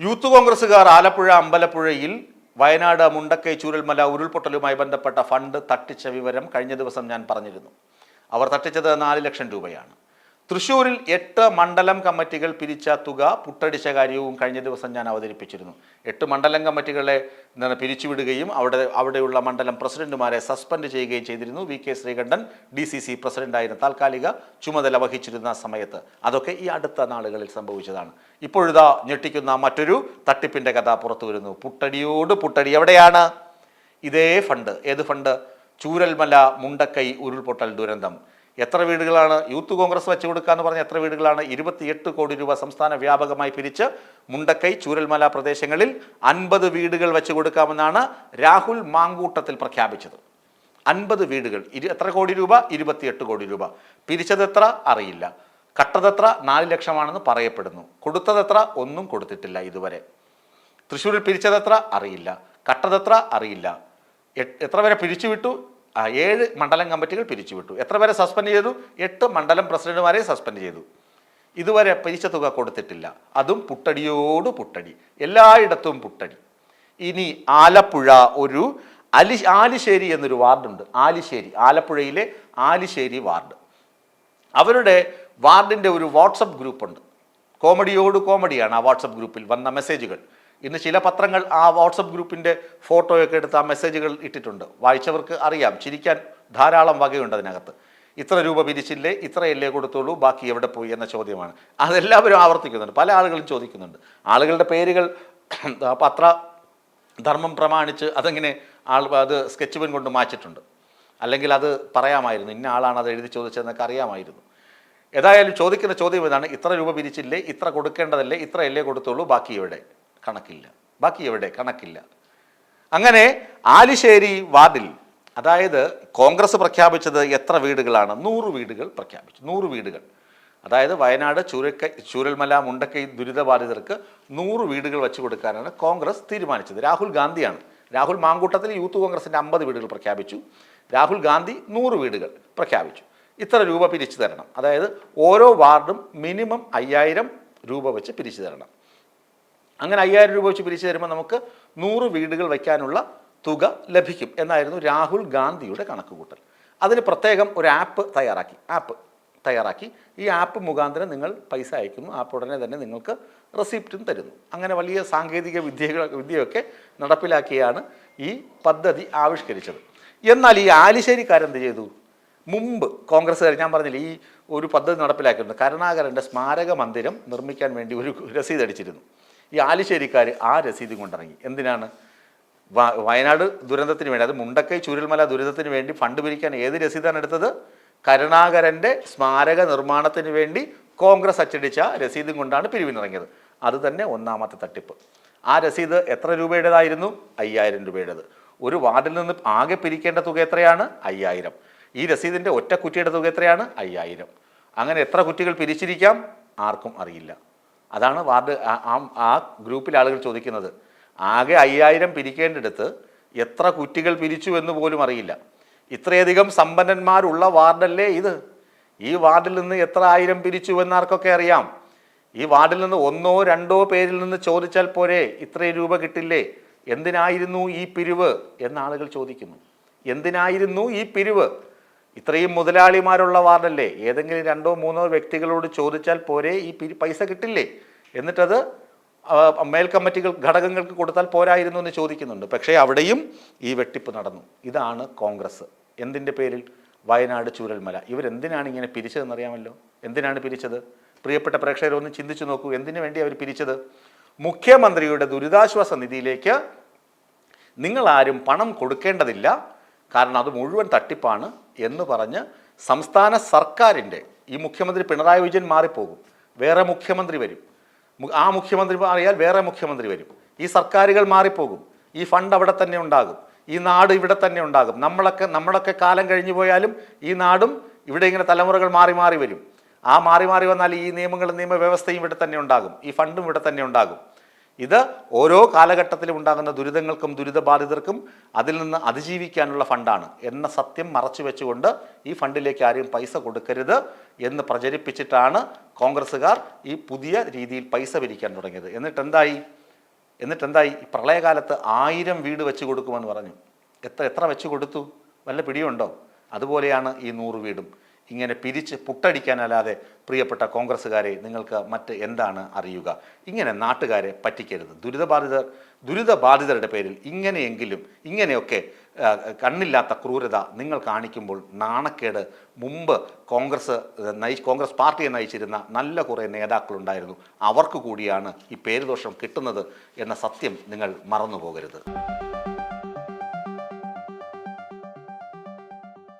Youth കോൺഗ്രസുകാർ ആലപ്പുഴ അമ്പലപ്പുഴയിൽ വയനാട് മുണ്ടക്കൈ ചൂരൽമല ഉരുൾപൊട്ടലുമായി ബന്ധപ്പെട്ട ഫണ്ട് തട്ടിച്ച വിവരം കഴിഞ്ഞ ദിവസം ഞാൻ പറഞ്ഞിരുന്നു. അവർ തട്ടിച്ചത് നാല് ലക്ഷം രൂപയാണ്. തൃശ്ശൂരിൽ എട്ട് മണ്ഡലം കമ്മിറ്റികൾ പിരിച്ച തുക പുട്ടടിച്ച കാര്യവും കഴിഞ്ഞ ദിവസം ഞാൻ അവതരിപ്പിച്ചിരുന്നു. എട്ട് മണ്ഡലം കമ്മിറ്റികളെ എന്താണ് പിരിച്ചുവിടുകയും അവിടെ അവിടെയുള്ള മണ്ഡലം പ്രസിഡന്റുമാരെ സസ്പെൻഡ് ചെയ്യുകയും ചെയ്തിരുന്നു. V K Sreekantan D C C പ്രസിഡന്റായിരുന്ന താൽക്കാലിക ചുമതല വഹിച്ചിരുന്ന സമയത്ത്. അതൊക്കെ ഈ അടുത്ത നാളുകളിൽ സംഭവിച്ചതാണ്. ഇപ്പോഴിതാ ഞെട്ടിക്കുന്ന മറ്റൊരു തട്ടിപ്പിന്റെ കഥ പുറത്തു വരുന്നു. പുട്ടടിയോട് പുട്ടടി എവിടെയാണ്? ഇതേ ഫണ്ട്. ഏത് ഫണ്ട്? ചൂരൽമല മുണ്ടക്കൈ ഉരുൾപൊട്ടൽ ദുരന്തം. എത്ര വീടുകളാണ് യൂത്ത് കോൺഗ്രസ് വെച്ച് കൊടുക്കുക കൊടുക്കാന്ന് പറഞ്ഞ എത്ര വീടുകളാണ്? ഇരുപത്തിയെട്ട് കോടി രൂപ സംസ്ഥാന വ്യാപകമായി പിരിച്ച് മുണ്ടക്കൈ ചൂരൽമല പ്രദേശങ്ങളിൽ അൻപത് വീടുകൾ വെച്ച് കൊടുക്കാമെന്നാണ് രാഹുൽ മാങ്കൂട്ടത്തിൽ പ്രഖ്യാപിച്ചത്. അൻപത് വീടുകൾ. ഇരു എത്ര കോടി രൂപ? ഇരുപത്തിയെട്ട് കോടി രൂപ. പിരിച്ചതെത്ര അറിയില്ല. കട്ടതെത്ര? നാല് ലക്ഷമാണെന്ന് പറയപ്പെടുന്നു. കൊടുത്തതെത്ര ഒന്നും കൊടുത്തിട്ടില്ല ഇതുവരെ. തൃശ്ശൂരിൽ പിരിച്ചതെത്ര അറിയില്ല. കട്ടതെത്ര അറിയില്ല. എത്ര വരെ പിരിച്ചുവിട്ടു? ഏഴ് മണ്ഡലം കമ്മിറ്റികൾ പിരിച്ചുവിട്ടു. എത്ര പേരെ സസ്പെൻഡ് ചെയ്തു? എട്ട് മണ്ഡലം പ്രസിഡന്റുമാരെ സസ്പെൻഡ് ചെയ്തു. ഇതുവരെ പലിശ തുക കൊടുത്തിട്ടില്ല. അതും പുട്ടടിയോട് പുട്ടടി. എല്ലായിടത്തും പുട്ടടി. ഇനി ആലപ്പുഴ ഒരു അലി ആലിശ്ശേരി എന്നൊരു വാർഡുണ്ട്. ആലിശ്ശേരി. ആലപ്പുഴയിലെ ആലിശ്ശേരി വാർഡ്. അവരുടെ വാർഡിന്റെ ഒരു വാട്സപ്പ് ഗ്രൂപ്പുണ്ട്. കോമഡിയോട് കോമഡിയാണ് ആ വാട്സപ്പ് ഗ്രൂപ്പിൽ വന്ന മെസ്സേജുകൾ. ഇന്ന് ചില പത്രങ്ങൾ ആ വാട്സപ്പ് ഗ്രൂപ്പിന്റെ ഫോട്ടോയൊക്കെ എടുത്ത് ആ മെസ്സേജുകൾ ഇട്ടിട്ടുണ്ട്. വായിച്ചവർക്ക് അറിയാം. ചിരിക്കാൻ ധാരാളം വകയുണ്ട് അതിനകത്ത്. ഇത്ര രൂപ പിരിച്ചില്ലേ? ഇത്രയല്ലേ കൊടുത്തുള്ളൂ ബാക്കി എവിടെ പോയി എന്ന ചോദ്യമാണ്. അതെല്ലാവരും ആവർത്തിക്കുന്നുണ്ട്. പല ആളുകളും ചോദിക്കുന്നുണ്ട്. ആളുകളുടെ പേരുകൾ പത്ര ധർമ്മം പ്രമാണിച്ച് അതെങ്ങനെ ആൾ അത് സ്കെച്ച് പെൻ കൊണ്ട് മാച്ചിട്ടുണ്ട് അല്ലെങ്കിൽ അത് പറയാമായിരുന്നു. ഇന്ന ആളാണ് അത് എഴുതി ചോദിച്ചതെന്നൊക്കെ അറിയാമായിരുന്നു. ഏതായാലും ചോദിക്കുന്ന ചോദ്യം ഇതാണ്. ഇത്ര രൂപ പിരിച്ചില്ലേ? ഇത്ര കൊടുക്കേണ്ടതല്ലേ? ഇത്രയല്ലേ കൊടുത്തോളൂ? കൊടുത്തുള്ളൂ ബാക്കി എവിടെ? കണക്കില്ല. ബാക്കി എവിടെ? കണക്കില്ല. അങ്ങനെ ആലിശ്ശേരി വാതിൽ അതായത് കോൺഗ്രസ് പ്രഖ്യാപിച്ചത് എത്ര വീടുകളാണ്? നൂറ് വീടുകൾ പ്രഖ്യാപിച്ചു. നൂറ് വീടുകൾ. അതായത് വയനാട് ചൂരക്ക ചൂരൽമല മുണ്ടക്കൈ ദുരിതബാധിതർക്ക് നൂറ് വീടുകൾ വെച്ചു കൊടുക്കാനാണ് കോൺഗ്രസ് തീരുമാനിച്ചത്. രാഹുൽ ഗാന്ധിയാണ്. രാഹുൽ മാങ്കൂട്ടത്തിൽ യൂത്ത് കോൺഗ്രസിന്റെ അമ്പത് വീടുകൾ പ്രഖ്യാപിച്ചു. രാഹുൽ ഗാന്ധി നൂറ് വീടുകൾ പ്രഖ്യാപിച്ചു. ഇത്ര രൂപ പിരിച്ചു തരണം. അതായത് ഓരോ വാർഡും മിനിമം അയ്യായിരം രൂപ വെച്ച് പിരിച്ചു തരണം. അങ്ങനെ അയ്യായിരം രൂപ വെച്ച് പിരിച്ചു തരുമ്പോൾ നമുക്ക് നൂറ് വീടുകൾ വയ്ക്കാനുള്ള തുക ലഭിക്കും. എന്നായിരുന്നു രാഹുൽ ഗാന്ധിയുടെ കണക്കുകൂട്ടൽ. അതിന് പ്രത്യേകം ഒരു ആപ്പ് തയ്യാറാക്കി. ആപ്പ് തയ്യാറാക്കി. ഈ ആപ്പ് മുഖാന്തരം നിങ്ങൾ പൈസ അയക്കുന്നു. ആപ്പ് ഉടനെ തന്നെ നിങ്ങൾക്ക് റെസിപ്റ്റും തരുന്നു. അങ്ങനെ വലിയ സാങ്കേതിക വിദ്യകൾ വിദ്യയൊക്കെ നടപ്പിലാക്കിയാണ് ഈ പദ്ധതി ആവിഷ്കരിച്ചത്. എന്നാൽ ഈ ആലിശ്ശേരിക്കാരെന്ത് ചെയ്തു? മുമ്പ് കോൺഗ്രസ്സുകാർ ഞാൻ പറഞ്ഞില്ല ഈ ഒരു പദ്ധതി നടപ്പിലാക്കിയിട്ടുണ്ട്. കരുണാകരന്റെ സ്മാരക മന്ദിരം നിർമ്മിക്കാൻ വേണ്ടി ഒരു രസീത് അടിച്ചിരുന്നു. ഈ ആലിശ്ശേരിക്കാർ ആ രസീത് കൊണ്ടിറങ്ങി. എന്തിനാണ്? വയനാട് ദുരന്തത്തിന് വേണ്ടി അത് മുണ്ടക്കൈ ചുരുൾമല ദുരന്തത്തിന് വേണ്ടി ഫണ്ട് പിരിക്കാൻ ഏത് രസീതാണ് എടുത്തത്? കരുണാകരന്റെ സ്മാരക നിർമ്മാണത്തിന് വേണ്ടി കോൺഗ്രസ് അച്ചടിച്ച രസീതും കൊണ്ടാണ് പിരിവിനിറങ്ങിയത്. അത് തന്നെ ഒന്നാമത്തെ തട്ടിപ്പ്. ആ രസീത് എത്ര രൂപയുടേതായിരുന്നു? അയ്യായിരം രൂപയുടേത്. ഒരു വാർഡിൽ നിന്ന് ആകെ പിരിക്കേണ്ട തുക എത്രയാണ്? അയ്യായിരം. ഈ രസീതിന്റെ ഒറ്റ കുറ്റിയുടെ തുക എത്രയാണ്? അയ്യായിരം. അങ്ങനെ എത്ര കുറ്റികൾ പിരിച്ചിരിക്കാം? ആർക്കും അറിയില്ല. അതാണ് വാർഡ് ആ- ആ- ആളുകൾ ചോദിക്കുന്നത്. ആകെ അയ്യായിരം പിരിക്കേണ്ടിടത്ത് എത്ര കുറ്റികൾ പിരിച്ചു എന്ന് പോലും അറിയില്ല. ഇത്രയധികം സമ്പന്നന്മാരുള്ള വാർഡല്ലേ ഇത്? ഈ വാർഡിൽ നിന്ന് എത്ര ആയിരം പിരിച്ചു എന്നാർക്കൊക്കെ അറിയാം? ഈ വാർഡിൽ നിന്ന് ഒന്നോ രണ്ടോ പേരിൽ നിന്ന് ചോദിച്ചാൽ പോരെ ഇത്രയും രൂപ കിട്ടില്ലേ? എന്തിനായിരുന്നു ഈ പിരിവ്? എന്ന് ആളുകൾ ചോദിക്കുന്നു. എന്തിനായിരുന്നു ഈ പിരിവ്? ഇത്രയും മുതലാളിമാരുള്ള വാർഡല്ലേ? ഏതെങ്കിലും രണ്ടോ മൂന്നോ വ്യക്തികളോട് ചോദിച്ചാൽ പോരെ ഈ പൈസ കിട്ടില്ലേ? എന്നിട്ടത് മേൽ കമ്മിറ്റികൾ ഘടകങ്ങൾക്ക് കൊടുത്താൽ പോരായിരുന്നു എന്ന് ചോദിക്കുന്നുണ്ട്. പക്ഷേ അവിടെയും ഈ വെട്ടിപ്പ് നടന്നു. ഇതാണ് കോൺഗ്രസ്. എന്തിന്റെ പേരിൽ? വയനാട് ചൂരൽമല. ഇവരെന്തിനാണ് ഇങ്ങനെ പിരിച്ചതെന്നറിയാമല്ലോ? എന്തിനാണ് പിരിച്ചത്? പ്രിയപ്പെട്ട പ്രേക്ഷകരൊന്ന് ചിന്തിച്ചു നോക്കൂ. എന്തിനു വേണ്ടി അവർ പിരിച്ചത്? മുഖ്യമന്ത്രിയുടെ ദുരിതാശ്വാസ നിധിയിലേക്ക് നിങ്ങൾ ആരും പണം കൊടുക്കേണ്ടതില്ല. കാരണം അത് മുഴുവൻ തട്ടിപ്പാണ്. എന്ന് പറഞ്ഞ് സംസ്ഥാന സർക്കാരിന്റെ ഈ മുഖ്യമന്ത്രി പിണറായി വിജയൻ മാറിപ്പോകും. വേറെ മുഖ്യമന്ത്രി വരും. ആ മുഖ്യമന്ത്രി മാറിയാൽ വേറെ മുഖ്യമന്ത്രി വരും. ഈ സർക്കാരുകൾ മാറിപ്പോകും. ഈ ഫണ്ട് അവിടെ തന്നെ ഉണ്ടാകും. ഈ നാട് ഇവിടെ തന്നെ ഉണ്ടാകും. നമ്മളൊക്കെ നമ്മളൊക്കെ കാലം കഴിഞ്ഞു പോയാലും ഈ നാടും ഇവിടെ ഇങ്ങനെ തലമുറകൾ മാറി മാറി വരും. ആ മാറി മാറി വന്നാൽ ഈ നിയമങ്ങളും നിയമവ്യവസ്ഥയും ഇവിടെ തന്നെ ഉണ്ടാകും. ഈ ഫണ്ടും ഇവിടെ തന്നെ ഉണ്ടാകും. ഇത് ഓരോ കാലഘട്ടത്തിലും ഉണ്ടാകുന്ന ദുരിതങ്ങൾക്കും ദുരിതബാധിതർക്കും അതിൽ നിന്ന് അതിജീവിക്കാനുള്ള ഫണ്ടാണ് എന്ന സത്യം മറച്ചു വെച്ചുകൊണ്ട് ഈ ഫണ്ടിലേക്ക് ആരും പൈസ കൊടുക്കരുത് എന്ന് പ്രചരിപ്പിച്ചിട്ടാണ് കോൺഗ്രസ്സുകാർ ഈ പുതിയ രീതിയിൽ പൈസ പിരിക്കാൻ തുടങ്ങിയത്. എന്നിട്ട് എന്തായി എന്നിട്ട് എന്തായി പ്രളയകാലത്ത് ആയിരം വീട് വെച്ച് കൊടുക്കുമെന്ന് പറഞ്ഞു. എത്ര എത്ര വെച്ച് കൊടുത്തു? വല്ല പിടിയുണ്ടോ? അതുപോലെയാണ് ഈ നൂറ് വീടും. ഇങ്ങനെ പിരിച്ച് പുട്ടടിക്കാനല്ലാതെ പ്രിയപ്പെട്ട കോൺഗ്രസ്സുകാരെ നിങ്ങൾക്ക് മറ്റ് എന്താണ് അറിയുക? ഇങ്ങനെ നാട്ടുകാരെ പറ്റിക്കരുത്. ദുരിതബാധിതർ ദുരിതബാധിതരുടെ പേരിൽ ഇങ്ങനെയെങ്കിലും ഇങ്ങനെയൊക്കെ കണ്ണില്ലാത്ത ക്രൂരത നിങ്ങൾ കാണിക്കുമ്പോൾ നാണക്കേട്. മുമ്പ് കോൺഗ്രസ് നയി കോൺഗ്രസ് പാർട്ടിയെ നയിച്ചിരുന്ന നല്ല കുറേ നേതാക്കളുണ്ടായിരുന്നു. അവർക്ക് കൂടിയാണ് ഈ പേരുദോഷം കിട്ടുന്നത് എന്ന സത്യം നിങ്ങൾ മറന്നു പോകരുത്